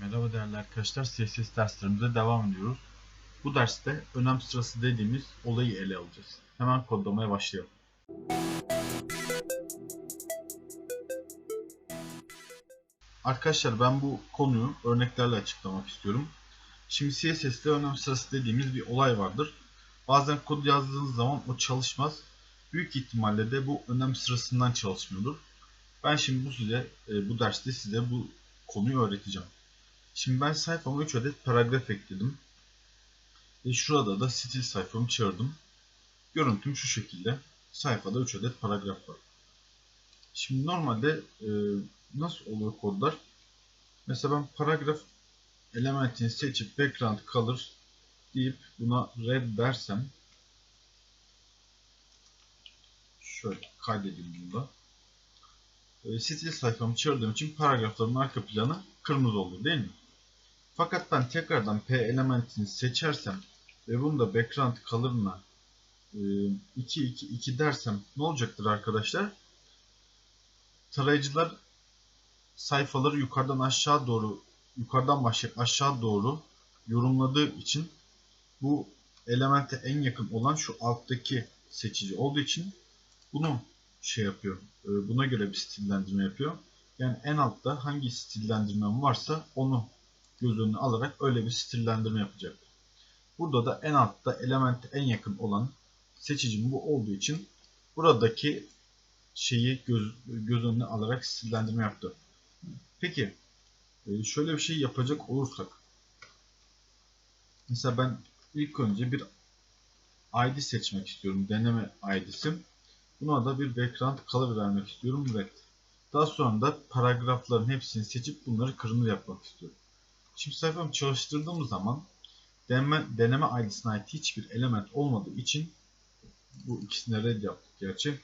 Merhaba değerli arkadaşlar, CSS derslerimize devam ediyoruz. Bu derste önem sırası dediğimiz olayı ele alacağız. Hemen kodlamaya başlayalım. Arkadaşlar ben bu konuyu örneklerle açıklamak istiyorum. Şimdi CSS'de önem sırası dediğimiz bir olay vardır. Bazen kod yazdığınız zaman o çalışmaz. Büyük ihtimalle de bu önem sırasından çalışmıyordur. Ben şimdi bu size e, bu derste size bu konuyu öğreteceğim. Şimdi ben sayfama 3 adet paragraf ekledim. Ve şurada da stil sayfamı çağırdım. Görüntüm şu şekilde. Sayfada 3 adet paragraf var. Şimdi normalde e, nasıl oluyor kodlar? Mesela ben paragraf elementini seçip background color deyip buna red dersem şöyle kaydedeyim bunu da. E, stil sayfamı çağırdığım için paragrafların arka planı kırmızı oluyor değil mi? Fakat ben tekrardan P elementini seçersem ve bunu da background color'ına 2 2 2 dersem ne olacaktır arkadaşlar? Tarayıcılar sayfaları yukarıdan aşağı doğru yukarıdan başlayıp aşağı doğru yorumladığı için bu elemente en yakın olan şu alttaki seçici olduğu için bunu şey yapıyor. E, buna göre bir stillendirme yapıyor. Yani en altta hangi stillendirmem varsa onu göz önüne alarak öyle bir stillendirme yapacak. Burada da en altta elemente en yakın olan seçicim bu olduğu için buradaki şeyi göz, göz önüne alarak stillendirme yaptı. Peki e, şöyle bir şey yapacak olursak mesela ben ilk önce bir ID seçmek istiyorum. Deneme ID'si. Buna da bir background color vermek istiyorum. Red. Daha sonra da paragrafların hepsini seçip bunları kırmızı yapmak istiyorum. Şimdi sayfamı çalıştırdığım zaman deneme, deneme ID'sine ait hiçbir element olmadığı için bu ikisine red yaptık gerçi.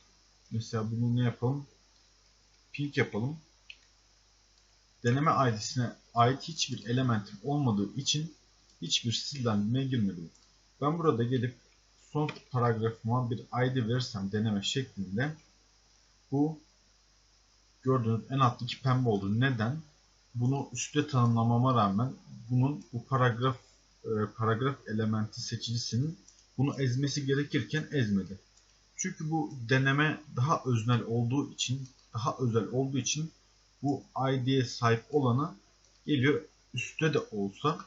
Mesela bunu ne yapalım? Pink yapalım. Deneme ID'sine ait hiçbir elementin olmadığı için hiçbir stillendirmeye girmedim. Ben burada gelip son paragrafıma bir ID verirsem deneme şeklinde bu gördüğünüz en alttaki pembe oldu. Neden? Bunu üstte tanımlamama rağmen bunun bu paragraf e, paragraf elementi seçicisinin bunu ezmesi gerekirken ezmedi. Çünkü bu deneme daha öznel olduğu için daha özel olduğu için bu ID'ye sahip olanı geliyor üstte de olsa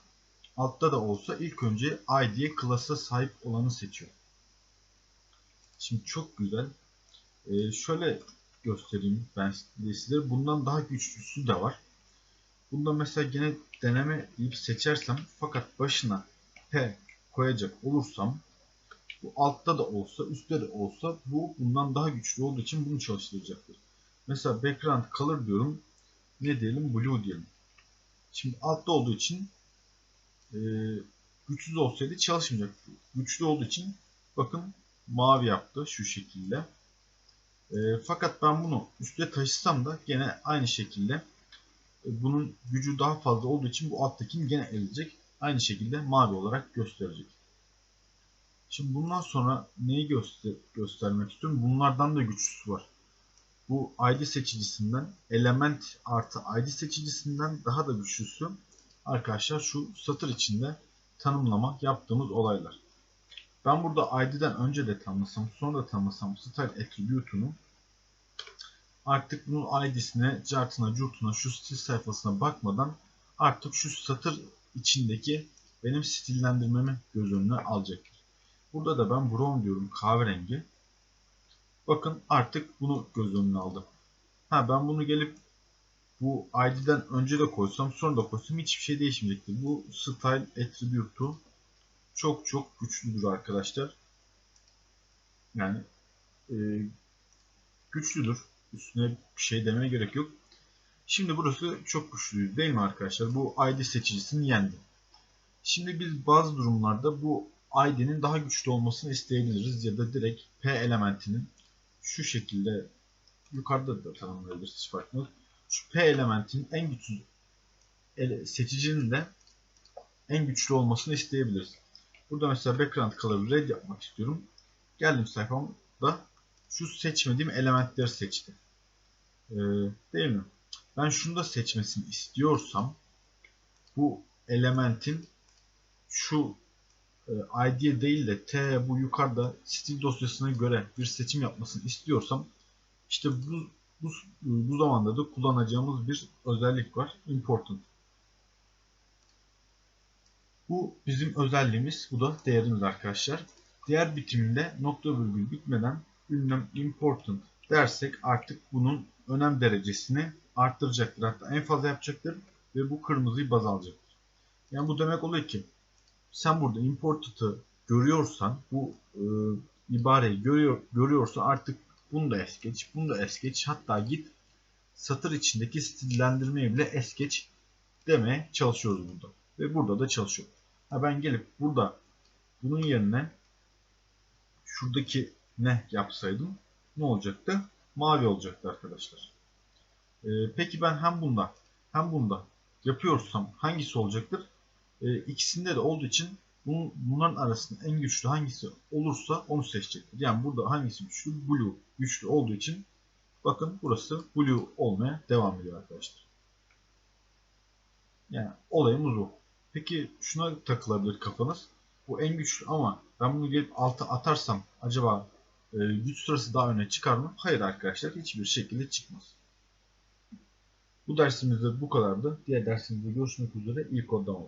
altta da olsa ilk önce ID'ye klasa sahip olanı seçiyor. Şimdi çok güzel. Ee, şöyle göstereyim ben size. Bundan daha güçlüsü de var. Bunda mesela yine deneme deyip seçersem fakat başına P koyacak olursam bu altta da olsa üstte de olsa bu bundan daha güçlü olduğu için bunu çalıştıracaktır. Mesela background color diyorum. Ne diyelim? Blue diyelim. Şimdi altta olduğu için e, güçsüz olsaydı çalışmayacaktı. Güçlü olduğu için bakın mavi yaptı şu şekilde. E, fakat ben bunu üstte taşısam da gene aynı şekilde bunun gücü daha fazla olduğu için bu alttakini gene elecek. Aynı şekilde mavi olarak gösterecek. Şimdi bundan sonra neyi göster göstermek istiyorum? Bunlardan da güçlüsü var. Bu ID seçicisinden element artı ID seçicisinden daha da güçlüsü arkadaşlar şu satır içinde tanımlama yaptığımız olaylar. Ben burada ID'den önce de tanımlasam sonra da tanımlasam style attribute'unu artık bunun ID'sine, cartına, curtuna, şu stil sayfasına bakmadan artık şu satır içindeki benim stillendirmemi göz önüne alacaktır. Burada da ben brown diyorum kahverengi. Bakın artık bunu göz önüne aldım. Ha ben bunu gelip bu ID'den önce de koysam sonra da koysam hiçbir şey değişmeyecektir. Bu style attribute'u çok çok güçlüdür arkadaşlar. Yani e, güçlüdür. Üstüne bir şey demeye gerek yok. Şimdi burası çok güçlü değil mi arkadaşlar? Bu ID seçicisini yendi. Şimdi biz bazı durumlarda bu ID'nin daha güçlü olmasını isteyebiliriz ya da direkt P elementinin şu şekilde yukarıda da tanımlayabiliriz hiç fark yok. Şu P elementinin en güçlü seçicinin de en güçlü olmasını isteyebiliriz. Burada mesela background color red yapmak istiyorum. Geldim sayfamda şu seçmediğim elementleri seçti. Ee, değil mi? Ben şunu da seçmesini istiyorsam bu elementin şu e, ID değil de T bu yukarıda stil dosyasına göre bir seçim yapmasını istiyorsam işte bu bu, bu zamanda da kullanacağımız bir özellik var. Important. Bu bizim özelliğimiz. Bu da değerimiz arkadaşlar. Diğer bitiminde nokta virgül bitmeden ünlem important dersek artık bunun önem derecesini arttıracaktır. Hatta en fazla yapacaktır ve bu kırmızıyı baz alacaktır. Yani bu demek oluyor ki sen burada imported'ı görüyorsan bu e, ibareyi görüyor, görüyorsan artık bunu da es geç, bunu da es geç. Hatta git satır içindeki stillendirmeyi bile es geç demeye çalışıyoruz burada. Ve burada da çalışıyor. Ha ben gelip burada bunun yerine şuradaki ne yapsaydım ne olacaktı? Mavi olacaktı arkadaşlar. Ee, peki ben hem bunda hem bunda yapıyorsam hangisi olacaktır? Ee, ikisinde de olduğu için bunun, bunların arasında en güçlü hangisi olursa onu seçecektir. Yani burada hangisi güçlü? Blue güçlü olduğu için bakın burası blue olmaya devam ediyor arkadaşlar. Yani olayımız bu. Peki şuna takılabilir kafanız. Bu en güçlü ama ben bunu gelip alta atarsam acaba e, güç sırası daha öne çıkar mı? Hayır arkadaşlar hiçbir şekilde çıkmaz. Bu dersimizde bu kadardı. Diğer dersimizde görüşmek üzere. İyi kodlama.